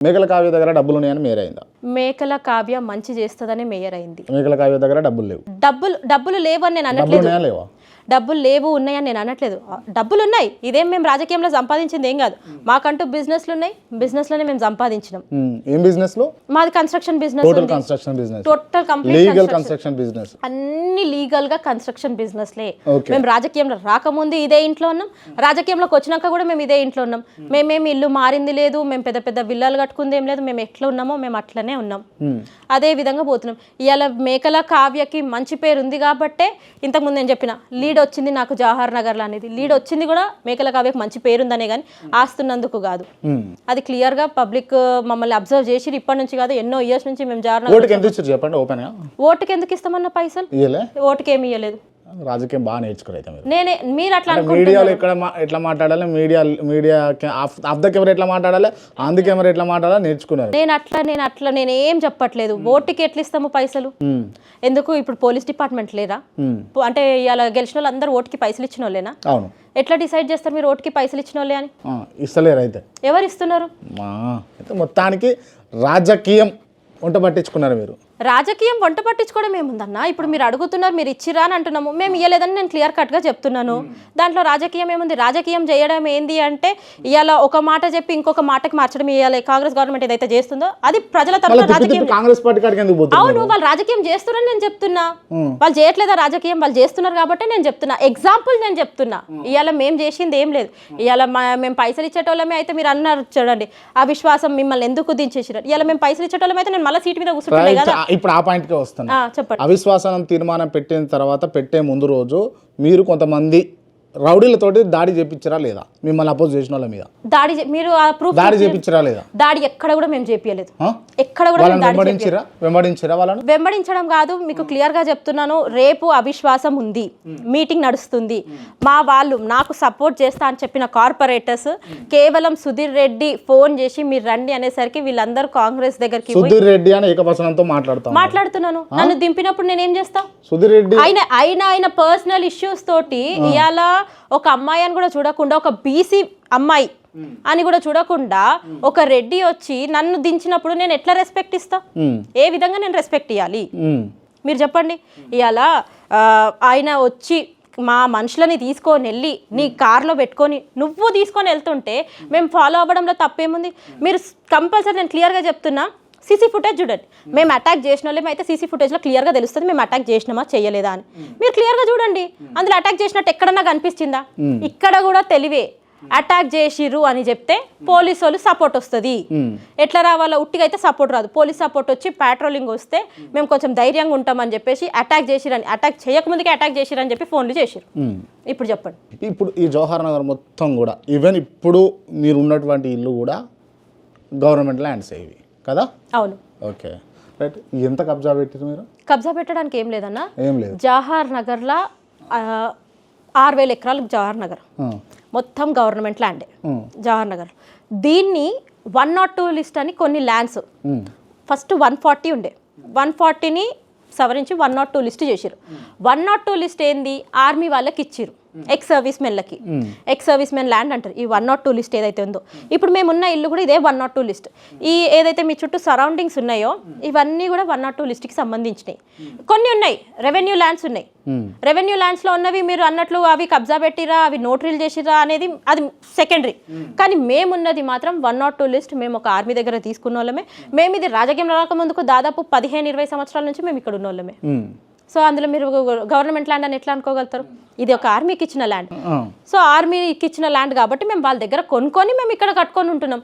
మేకల కావ్య దగ్గర డబ్బులు ఉన్నాయని మేర అయిందా? మేకల కావ్య మంచి చేస్తుందని మేయర్ అయింది. మేకల కావ్య దగ్గర డబ్బులు లేవు. డబ్బులు డబ్బులు లేవని నేను డబ్బులు అనట్లేదు. ఉన్నాయా లేవా? డబ్బులు లేవు ఉన్నాయని నేను అనట్లేదు. డబ్బులు ఉన్నాయి ఇదేం మేము రాజకీయంలో సంపాదించింది ఏం కాదు. మాకంటూ బిజినెస్లు ఉన్నాయి బిజినెస్లోనే మేము సంపాదించినాం. ఏం బిజినెస్లో మాది construction business total construction business total complete legal construction business అన్ని లీగల్గా కన్స్ట్రక్షన్ బిజినెస్లే Okay. మేము రాజకీయంలో రాకముందు ఇదే ఇంట్లో ఉన్నాం. రాజకీయంలోకి వచ్చినాక కూడా మేము ఇదే ఇంట్లో ఉన్నాం. మేమేమి ఇల్లు మారింది లేదు మేము పెద్ద పెద్ద విల్లాలు కట్టుకుంది ఏం లేదు మేము ఎట్లా ఉన్నామో మేము అట్లనే ఉన్నాం. అదే విధంగా పోతున్నాం. ఇవాళ మేకల కావ్యకి మంచి పేరు ఉంది కాబట్టే ఇంతకుముందు నేను చెప్పిన లీడ్ వచ్చింది నాకు జవహర్ నగర్లో అనేది. లీడ్ వచ్చింది కూడా మేకల కావ్యకి మంచి పేరు ఉందనే కానీ ఆస్తున్నందుకు కాదు. అది క్లియర్గా పబ్లిక్ మమ్మల్ని అబ్జర్వ్ చేసి ఇప్పటి నుంచి కాదు ఎన్నో ఇయర్స్ నుంచి మేము జవహర్ నగర్ ఓటుకి ఎందుకు ఇస్తామన్న పైసలు? ఇయ్యలే. ఓటుకి ఏమి ఇవ్వలేదు రాజకీయం బాగా నేర్చుకోరు అయితే మీరు. నేనే మీరు అట్లా అంటే మీడియాలో ఎక్కడ ఎట్లా మాట్లాడాలి? Media media off the camera ఎట్లా మాట్లాడాలి? ఆన్ ది కెమెరా ఎట్లా మాట్లాడాలి? నేర్చుకున్నారు. నేను అట్లా నేను అట్లా నేను ఏం చెప్పట్లేదు. ఓటుకి ఎట్లా ఇస్తాము పైసలు. ఎందుకు? ఇప్పుడు పోలీస్ డిపార్ట్మెంట్ లేరా అంటే ఇలా గెలిచిన వాళ్ళు అందరూ ఓటుకి పైసలు ఇచ్చిన వాళ్ళేనా అవును. ఎట్లా డిసైడ్ చేస్తారు మీరు ఓటుకి పైసలు ఇచ్చిన వాళ్ళే అని ఇస్తలేరు అయితే. ఎవరు ఇస్తున్నారు మొత్తానికి రాజకీయం వంట పట్టించుకున్నారు మీరు. రాజకీయం వంట పట్టించుకోవడం ఏముందన్న? ఇప్పుడు మీరు అడుగుతున్నారు మీరు ఇచ్చిరా అని అంటున్నాము. మేము ఇవ్వలేదని నేను క్లియర్ కట్గా చెప్తున్నాను. దాంట్లో రాజకీయం ఏముంది? రాజకీయం చేయడం ఏంది అంటే ఇవాళ ఒక మాట చెప్పి ఇంకొక మాటకి మార్చడం ఇవాళ కాంగ్రెస్ గవర్నమెంట్ ఏదైతే చేస్తుందో అది ప్రజల తరఫున రాజకీయం కాంగ్రెస్ పార్టీ అవును వాళ్ళు రాజకీయం చేస్తున్నారని నేను చెప్తున్నా. వాళ్ళు చేయట్లేదా రాజకీయం? వాళ్ళు చేస్తున్నారు కాబట్టి నేను చెప్తున్నా. ఎగ్జాంపుల్ నేను చెప్తున్నా. ఇవాళ మేము చేసింది ఏం లేదు. ఇవాళ మా- మేము పైసలు ఇచ్చేటోళ్ళమే అయితే మీరు అన్నారు చూడండి. ఆ విశ్వాసం మిమ్మల్ని ఎందుకు దించేసినారు ఇవాళ మేము పైసలు ఇచ్చేటోళ్ళం అయితే నేను మళ్ళీ సీట్ మీద కూర్చుంటున్నాయి. కదా. ఇప్పుడు ఆ పాయింట్కే వస్తున్నా. చెప్పండి. అవిశ్వాసం తీర్మానం పెట్టిన తర్వాత పెట్టే ముందు రోజు మీరు కొంతమంది రౌడీలతోటి దాడి చేపించరా లేదా? మిమ్మల్ని అపోజ్ చేసిన వాళ్ళ మీద. దాడి చే- మీరు ఆ ప్రూఫ్ దాడి చేపించరా లేదా? దాడి ఎక్కడ కూడా మేము చేపియలేదు. ఆ? ఎక్కడ కూడా వాళ్ళని మేము దాడి వెంబడించిరా? వెంబడించిరా వాళ్ళని? వెంబడించడం కాదు మీకు క్లియర్గా చెప్తున్నాను రేపు అవిశ్వాసం ఉంది. మీటింగ్ నడుస్తుంది. మా వాళ్ళు నాకు సపోర్ట్ చేస్తా అని చెప్పిన కార్పొరేటర్స్ కేవలం సుధీర్ రెడ్డి ఫోన్ చేసి మీరు రండి అనేసరికి వీళ్ళందరూ కాంగ్రెస్ దగ్గరికి పోయి సుధీర్ రెడ్డి అని ఏకవచనంతో మాట్లాడతాం మాట్లాడుతున్నాను. నన్ను దింపినప్పుడు నేనేం చేస్తా? సుధీర్ రెడ్డి ఆయన ఆయన ఆయన పర్సనల్ ఇష్యూస్ తోటి ఇవాళ ఒక అమ్మాయి అని కూడా చూడకుండా ఒక బీసీ అమ్మాయి అని కూడా చూడకుండా ఒక రెడ్డి వచ్చి నన్ను దించినప్పుడు నేను ఎట్లా రెస్పెక్ట్ ఇస్తా? ఏ విధంగా నేను రెస్పెక్ట్ ఇవ్వాలి మీరు చెప్పండి. ఇవాళ ఆ, ఆయన వచ్చి మా మనుషులని తీసుకొని వెళ్ళి నీ కార్లో పెట్టుకొని నువ్వు తీసుకొని వెళ్తుంటే మేము ఫాలో అవ్వడంలో తప్పేముంది? మీరు కంపల్సరీ నేను క్లియర్గా చెప్తున్నా సీసీ ఫుటేజ్ చూడండి. మేము అటాక్ చేసిన వాళ్ళం అయితే సీసీ ఫుటేజ్లో క్లియర్గా తెలుస్తుంది మేము అటాక్ చేసినామా చేయలేదా అని. మీరు క్లియర్గా చూడండి. అందులో అటాక్ చేసినట్టు ఎక్కడన్నా కనిపిస్తుందా ఇక్కడ కూడా తెలివే. అటాక్ చేసిర్రు అని చెప్తే పోలీసు వాళ్ళు సపోర్ట్ వస్తుంది ఎట్లా రావాలో ఉట్టిగా అయితే సపోర్ట్ రాదు. పోలీస్ సపోర్ట్ వచ్చి పాట్రోలింగ్ వస్తే మేము కొంచెం ధైర్యంగా ఉంటామని చెప్పేసి అటాక్ చేసిరని అటాక్ చేయకముందుకే అటాక్ చేసిరని చెప్పి ఫోన్లు చేసిరు. ఇప్పుడు చెప్పండి. ఇప్పుడు ఈ జవహర్ నగర్ మొత్తం కూడా ఈవెన్ ఇప్పుడు మీరు ఉన్నటువంటి ఇల్లు కూడా గవర్నమెంట్ ల్యాండ్స్ ఇవి. కదా? అవును. ఓకే. రైట్ ఎంత కబ్జా పెట్టారు మీరు? కబ్జా పెట్టడానికి ఏం లేదన్నా. ఏం లేదు. జవహర్ నగర్లో ఆరు వేల ఎకరాలు జవహర్ నగర్. మొత్తం గవర్నమెంట్ ల్యాండే. జవహర్ నగర్. దీన్ని వన్ నాట్ టూ లిస్ట్ అని కొన్ని ల్యాండ్స్. ఫస్ట్ వన్ ఫార్టీ ఉండే. వన్ ఫార్టీని సవరించి వన్ నాట్ టూ లిస్ట్ చేసిరు వన్ నాట్ టూ లిస్ట్ ఏంది? ఆర్మీ వాళ్ళకి ఇచ్చిరు ఎక్స్ సర్వీస్ మెన్లకి ఎక్స్ సర్వీస్ మెన్ ల్యాండ్ అంటారు. ఈ వన్ నాట్ టూ లిస్ట్ ఏదైతే ఉందో. ఇప్పుడు మేము ఉన్న ఇల్లు కూడా ఇదే వన్ నాట్ టూ లిస్ట్ ఈ ఏదైతే మీ చుట్టూ సరౌండింగ్స్ ఉన్నాయో ఇవన్నీ కూడా వన్ నాట్ టూ లిస్ట్కి సంబంధించినవి కొన్ని ఉన్నాయి. రెవెన్యూ ల్యాండ్స్ ఉన్నాయి. రెవెన్యూ ల్యాండ్స్లో ఉన్నవి మీరు అన్నట్లు అవి కబ్జా పెట్టిరా అవి నోటరీలు చేసిరా అనేది అది సెకండరీ కానీ మేమున్నది మాత్రం వన్ నాట్ టూ లిస్ట్ మేము ఒక ఆర్మీ దగ్గర తీసుకున్న వాళ్ళమే మేము ఇది రాజకీయం రాకముందుకు దాదాపు పదిహేను ఇరవై సంవత్సరాల నుంచి మేము ఇక్కడ ఉన్న వాళ్ళమే సో అందులో మీరు గవర్నమెంట్ ల్యాండ్ అని ఎట్లా అనుకోగలుగుతారు? ఇది ఒక ఆర్మీకి ఇచ్చిన ల్యాండ్. సో ఆర్మీకి ఇచ్చిన ల్యాండ్ కాబట్టి మేము వాళ్ళ దగ్గర కొనుక్కొని మేము ఇక్కడ కట్టుకొని ఉంటున్నాం.